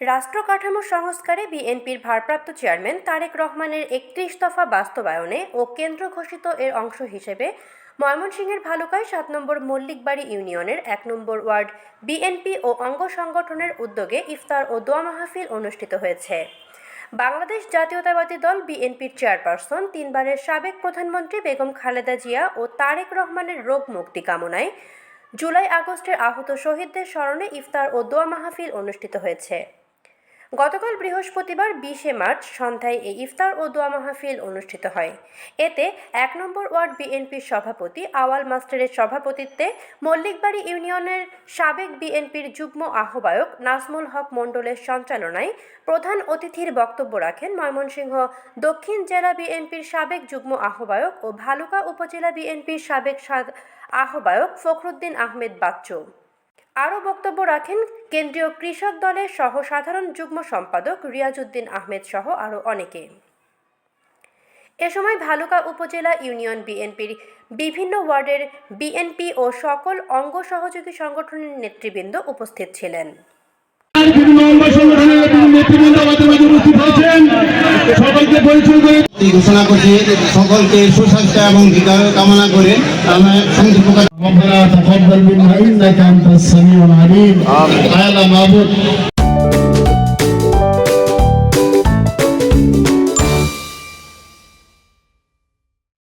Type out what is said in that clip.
রাষ্ট্র কাঠামো সংস্কারে বিএনপির ভারপ্রাপ্ত চেয়ারম্যান তারেক রহমানের একত্রিশ দফা বাস্তবায়নে ও কেন্দ্র ঘোষিত এর অংশ হিসেবে ময়মনসিংহের ভালুকায় সাত নম্বর মল্লিকবাড়ি ইউনিয়নের এক নম্বর ওয়ার্ড বিএনপি ও অঙ্গ সংগঠনের উদ্যোগে ইফতার ও দোয়া মাহফিল অনুষ্ঠিত হয়েছে। বাংলাদেশ জাতীয়তাবাদী দল বিএনপির চেয়ারপারসন তিনবারের সাবেক প্রধানমন্ত্রী বেগম খালেদা জিয়া ও তারেক রহমানের রোগ মুক্তি কামনায় জুলাই আগস্টের আহত শহীদদের স্মরণে ইফতার ও দোয়া মাহফিল অনুষ্ঠিত হয়েছে। গতকাল বৃহস্পতিবার বিশে মার্চ সন্ধ্যায় এই ইফতার ও দোয়া মাহফিল অনুষ্ঠিত হয়। এতে এক নম্বর ওয়ার্ড বিএনপির সভাপতি, আওয়াল মাস্টারের সভাপতিত্বে মল্লিকবাড়ি ইউনিয়নের সাবেক বিএনপির যুগ্ম আহ্বায়ক নাজমুল হক মণ্ডলের সঞ্চালনায় প্রধান অতিথির বক্তব্য রাখেন ময়মনসিংহ দক্ষিণ জেলা বিএনপির সাবেক যুগ্ম আহ্বায়ক ও ভালুকা উপজেলা বিএনপির সাবেক আহ্বায়ক ফখরুদ্দিন আহমেদ বাচ্চু। আরও বক্তব্য রাখেন কেন্দ্রীয় কৃষক দলের সহ সাধারণ যুগ্ম সম্পাদক রিয়াজউদ্দিন আহমেদ সহ আরও অনেকে। এ সময় ভালুকা উপজেলা ইউনিয়ন বিএনপির বিভিন্ন ওয়ার্ডের বিএনপি ও সকল অঙ্গ সহযোগী সংগঠনের নেতৃবৃন্দ উপস্থিত ছিলেন। বিভিন্ন অঙ্গ সংগঠনের বিভিন্ন নেতৃবৃন্দ আমাদের মাঝে উপস্থিত হয়েছেন। সকলকে পরিচয় করে এই ঘোষণা করছি সকলকে সুস্বাস্থ্য এবং বিকার কামনা করে আমরা প্রকাশ ربنا تقبل منا إنك أنت السميع العليم آمين. على معبود